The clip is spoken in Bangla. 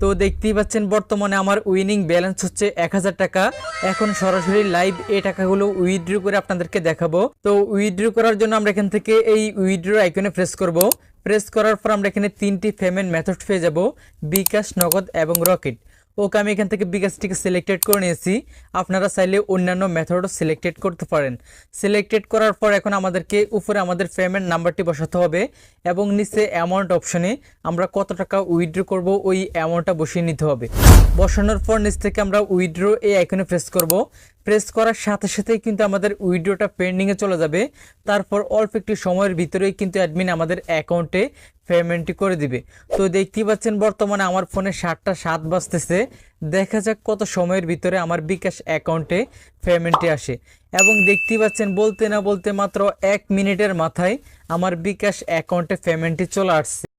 তো দেখতেই পাচ্ছেন, বর্তমানে আমার উইনিং ব্যালেন্স হচ্ছে এক হাজার টাকা। এখন সরাসরি লাইভ এ টাকাগুলো উইথড্র করে আপনাদেরকে দেখাবো। তো উইথড্র করার জন্য আমরা এখান থেকে এই উইথড্র আইকনে প্রেস করব। প্রেস করার পর আমরা এখানে তিনটি পেমেন্ট মেথড পেয়ে যাব। বিকাশ, নগদ এবং রকেট। ওকে আমি এখান থেকে বিকাশটিকে সিলেক্টেড করে নিয়েছি। আপনারা চাইলে অন্যান্য মেথডও সিলেক্টেড করতে পারেন। সিলেক্টেড করার পর এখন আমাদেরকে উপরে আমাদের পেমেন্ট নাম্বারটি বসাতে হবে এবং নিচে অ্যামাউন্ট অপশনে আমরা কত টাকা উইথড্র করব, ওই অ্যামাউন্টটা বসিয়ে নিতে হবে। বসানোর পর নিচ থেকে আমরা উইথড্র এই আইকনে প্রেস করব। প্রেস করার সাথে সাথেই কিন্তু আমাদের উইড্রোটা পেন্ডিংয়ে চলে যাবে। তারপর অল্প একটি সময়ের ভিতরেই কিন্তু অ্যাডমিন আমাদের অ্যাকাউন্টে পেমেন্টটি করে দিবে। তো দেখতেই পাচ্ছেন বর্তমানে আমার ফোনে সাতটা সাত বাজতেছে। দেখা যাক কত সময়ের ভিতরে আমার বিকাশ অ্যাকাউন্টে পেমেন্টটি আসে। এবং দেখতেই পাচ্ছেন বলতে না বলতে মাত্র এক মিনিটের মাথায় আমার বিকাশ অ্যাকাউন্টে পেমেন্টটি চলে আসছে।